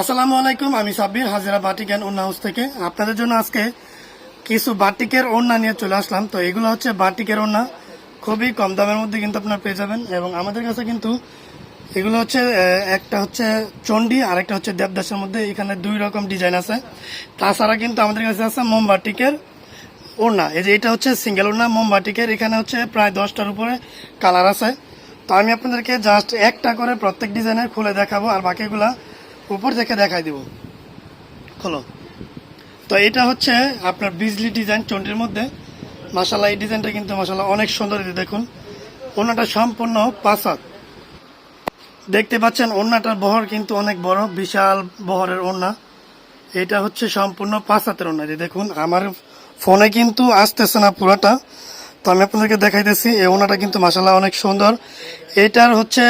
আসসালামু আলাইকুম, আমি সাব্বির, হাজিরা বাটিক অ্যান্ড হাউস থেকে। আপনাদের জন্য আজকে কিছু বাটিকের ওড়না নিয়ে চলে আসলাম। তো এগুলো হচ্ছে বাটিকের ওড়না। খুবই কম দামের মধ্যে কিন্তু আপনারা পেয়ে যাবেন। এবং আমাদের কাছে কিন্তু এগুলো হচ্ছে একটা হচ্ছে চণ্ডী, আর একটা হচ্ছে দেবদাসের মধ্যে। এখানে দুই রকম ডিজাইন আছে। তাছাড়া কিন্তু আমাদের কাছে আছে মোমবাটিকের ওড়না। এই যে এটা হচ্ছে সিঙ্গেল ওড়না, মোমবাটিকের। এখানে হচ্ছে প্রায় দশটার উপরে কালার আছে। তো আমি আপনাদেরকে জাস্ট একটা করে প্রত্যেক ডিজাইনের খুলে দেখাবো। আর বাকিগুলা উপর থেকে দেখাই দিব। খোলো। তো এটা হচ্ছে আপনার বিজলি ডিজাইন চন্ডির মধ্যে। মাসাল্লাহ এই ডিজাইনটা কিন্তু মাসাল্লাহ অনেক সুন্দর দেখুন। ওনাটা সম্পূর্ণ পাসাদ দেখতে পাচ্ছেন ওড়নাটার বহর কিন্তু অনেক বড়, বিশাল বহরের ওড়না এটা হচ্ছে সম্পূর্ণ পাঁচ হাতের যে দেখুন। আমার ফোনে কিন্তু আসতেছে না পুরোটা। তো আমি আপনাদেরকে দেখাইতেছি, এই ওড়নাটা কিন্তু মাসাল্লাহ অনেক সুন্দর। এটার হচ্ছে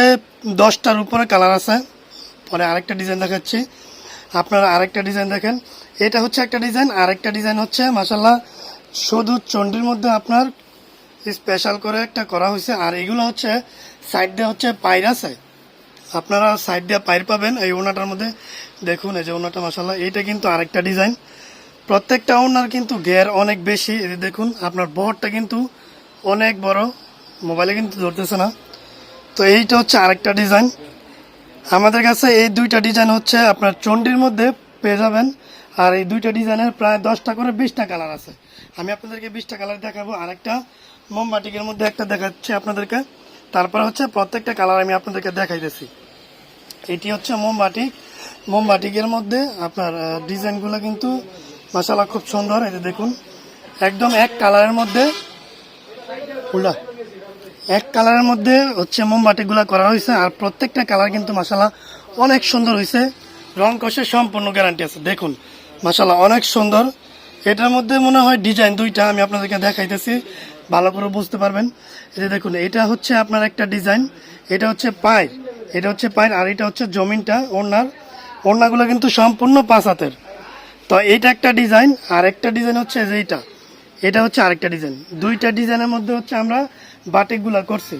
দশটার উপরে কালার আছে। পরে আরেকটা ডিজাইন দেখাচ্ছি। আপনারা আরেকটা ডিজাইন দেখেন। এটা হচ্ছে একটা ডিজাইন, আরেকটা ডিজাইন হচ্ছে মাসাল্লাহ শুধু চন্ডির মধ্যে আপনার স্পেশাল করে একটা করা হয়েছে। আর এগুলো হচ্ছে সাইড দিয়ে হচ্ছে পাইর আছে। আপনারা সাইড দিয়ে পাইর পাবেন এই ওনাটার মধ্যে। দেখুন, এই যে ওনাটা মাসাল্লাহ এইটা কিন্তু আরেকটা ডিজাইন। প্রত্যেকটা ওনার কিন্তু ঘের অনেক বেশি। দেখুন, আপনার বহরটা কিন্তু অনেক বড়। মোবাইলে কিন্তু ধরতেছে না। তো এইটা হচ্ছে আরেকটা ডিজাইন। আমাদের কাছে এই দুইটা ডিজাইন হচ্ছে, আপনার চন্ডির মধ্যে পেয়ে যাবেন, আর এই দুইটা ডিজাইনের প্রায় দশটা করে বিশটা কালার আছে। আমি আপনাদেরকে বিশটা কালার দেখাবো, আরেকটা মোমবাটিকের মধ্যে একটা দেখাচ্ছি আপনাদেরকে। তারপর হচ্ছে প্রত্যেকটা কালার আমি আপনাদেরকে দেখাইতেছি। এটি হচ্ছে মোমবাটিক মোমবাটিকের মধ্যে আপনার ডিজাইনগুলো কিন্তু মাসালা খুব সুন্দর, এই দেখুন। একদম এক কালারের মধ্যে, উল্টা। এক কালারের মধ্যে হচ্ছে মোমবাতিগুলা করা হয়েছে, আর প্রত্যেকটা কালার কিন্তু মাসালা অনেক সুন্দর হয়েছে। রং কষে সম্পূর্ণ গ্যারান্টি আছে। দেখুন মাসালা অনেক সুন্দর। এটার মধ্যে মনে হয় ডিজাইন দুইটা আমি আপনাদেরকে দেখাইতেছি, ভালো করে বুঝতে পারবেন। এই যে দেখুন, এটা হচ্ছে আপনার একটা ডিজাইন এটা হচ্ছে পায়ের, এটা হচ্ছে পায়ের, আর এটা হচ্ছে জমিনটা ওনার ওড়নাগুলো কিন্তু সম্পূর্ণ পাঁচ হাতের। তো এইটা একটা ডিজাইন আর একটা ডিজাইন হচ্ছে যে এইটা। এটা হচ্ছে আরেকটা ডিজাইন দুইটা ডিজাইনের মধ্যে হচ্ছে আমরা বাটিকগুলা করছি।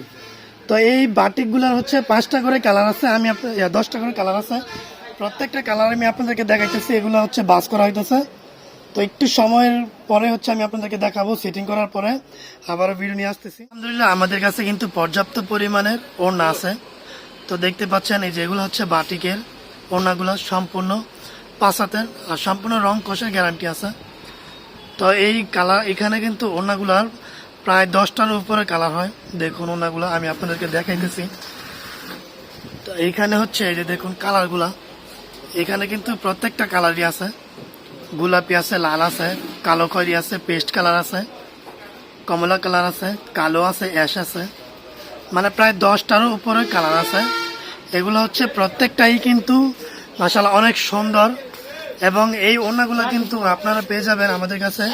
তো এই বাটিকগুলার হচ্ছে পাঁচটা করে কালার আছে, আমি দশটা করে কালার আছে। প্রত্যেকটা কালার আমি আপনাদেরকে দেখাইতেছি, এগুলো হচ্ছে বাস করা হইতেছে। তো একটু সময়ের পরে হচ্ছে আমি আপনাদেরকে দেখাবো সেটিং করার পরে। আবারও ভিডিও নিয়ে আসতেছি। আলহামদুলিল্লাহ, আমাদের কাছে কিন্তু পর্যাপ্ত পরিমাণের ওড়না আছে। তো দেখতে পাচ্ছেন, এই যেগুলো হচ্ছে বাটিকের ওড়নাগুলো সম্পূর্ণ পাঁচ হাতের, আর সম্পূর্ণ রং কষের গ্যারান্টি আছে। তো এই কালার, এখানে কিন্তু ওড়নাগুলার প্রায় দশটার উপরে কালার হয়। দেখুন ওড়নাগুলো আমি আপনাদেরকে দেখাইতেছি। তো এইখানে হচ্ছে এই যে দেখুন কালারগুলা। এখানে কিন্তু প্রত্যেকটা কালারই আছে। গোলাপি আছে, লাল আছে, কালো খয়রি আছে, পেস্ট কালার আছে, কমলা কালার আছে, কালো আছে, অ্যাশ আছে। মানে প্রায় দশটারও উপরে কালার আছে। এগুলো হচ্ছে প্রত্যেকটাই কিন্তু মাসালা অনেক সুন্দর। এবং এই ওড়নাগুলো কিন্তু আপনারা পেয়ে যাবেন আমাদের কাছে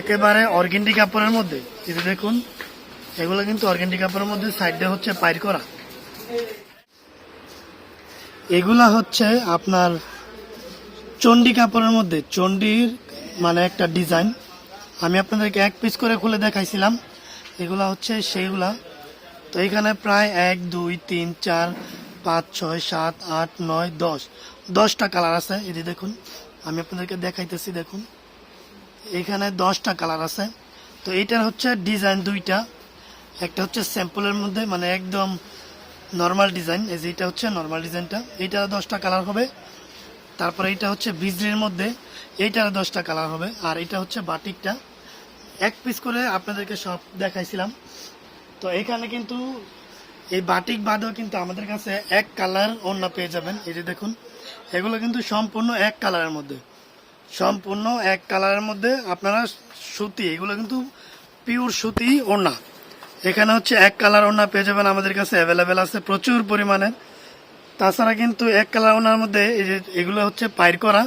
একেবারে অর্গেন্ডি কাপড়ের মধ্যে। এই দেখুন, এগুলো কিন্তু অর্গেন্ডি কাপড়ের মধ্যে, সাইডে হচ্ছে পাইর করা। এগুলা হচ্ছে আপনার চণ্ডী কাপড়ের মধ্যে। চণ্ডীর মানে একটা ডিজাইন। আমি আপনাদেরকে এক পিস করে খুলে দেখাইছিলাম। এগুলা হচ্ছে সেইগুলা। তো এখানে প্রায় এক, দুই, তিন, চার, পাঁচ, ছয়, সাত, আট, নয়, দশ। দশটা কালার আছে। যে দেখুন, আমি আপনাদেরকে দেখাইতেছি, দেখুন। এখানে দশটা কালার আছে। তো এইটার হচ্ছে ডিজাইন দুইটা। একটা হচ্ছে স্যাম্পলের মধ্যে মানে একদম নর্মাল ডিজাইন। এই যে এটা হচ্ছে নর্মাল ডিজাইনটা। এইটার দশটা কালার হবে। তারপরে এটা হচ্ছে বিজলির মধ্যে। এইটার দশটা কালার হবে। আর এটা হচ্ছে বাটিকটা। এক পিস করে আপনাদেরকে সব দেখাইছিলাম। তো এখানে কিন্তু এই বাটিক বাদেও কিন্তু আমাদের কাছে এক কালার অন্য পেয়ে যাবেন। এই যে দেখুন এগুলো কিন্তু সম্পূর্ণ এক কালারের মধ্যে। সম্পূর্ণ এক কালারের মধ্যে আপনারা সুতি, এগুলো কিন্তু পিওর সুতি ওড়না। এখানে হচ্ছে এক কালার ওড়না পেয়ে যাবেন আমাদের কাছে অ্যাভেলেবেল আছে প্রচুর পরিমাণে। তাছাড়া কিন্তু এক কালার ওনার মধ্যে এই যে এগুলো হচ্ছে পাইর করা।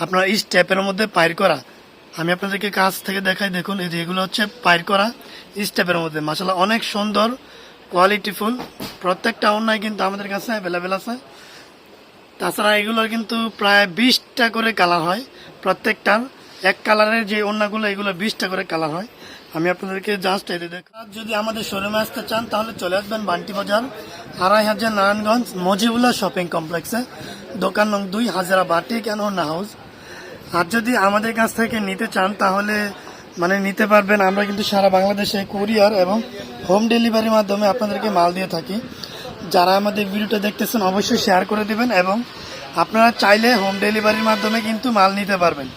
আপনার স্টেপের মধ্যে পাইর করা। আমি আপনাদেরকে কাছ থেকে দেখাই, দেখুন, এই যে এগুলো হচ্ছে পায়ের করা স্টেপের মধ্যে। মাসালা অনেক সুন্দর কোয়ালিটিফুল প্রত্যেকটা ওনায় কিন্তু আমাদের কাছে অ্যাভেলেবেল আছে। তাছাড়া এগুলোর কিন্তু প্রায় বিশটা করে কালার হয় প্রত্যেকটার এক কালারের যে ওড়নাগুলো, এগুলো বিশটা করে কালার হয়। আমি আপনাদেরকে জাস্ট এতে দেখ যদি আমাদের শোরুমে আসতে চান, তাহলে চলে আসবেন বান্টি বাজার, আড়াই হাজার নারায়ণগঞ্জ মজিবুল্লাহ শপিং কমপ্লেক্সে দোকান নং দুই, হাজারা বাটিক অ্যান্ড ওনা হাউস আর যদি আমাদের কাছ থেকে নিতে চান, তাহলে মানে নিতে পারবেন। আমরা কিন্তু সারা বাংলাদেশে কুরিয়ার এবং হোম ডেলিভারির মাধ্যমে আপনাদেরকে মাল দিয়ে থাকি। যারা আমাদের ভিডিওটা দেখতেছেন, অবশ্যই শেয়ার করে দিবেন এবং আপনারা চাইলে হোম ডেলিভারির মাধ্যমে কিন্তু মাল নিতে পারবেন।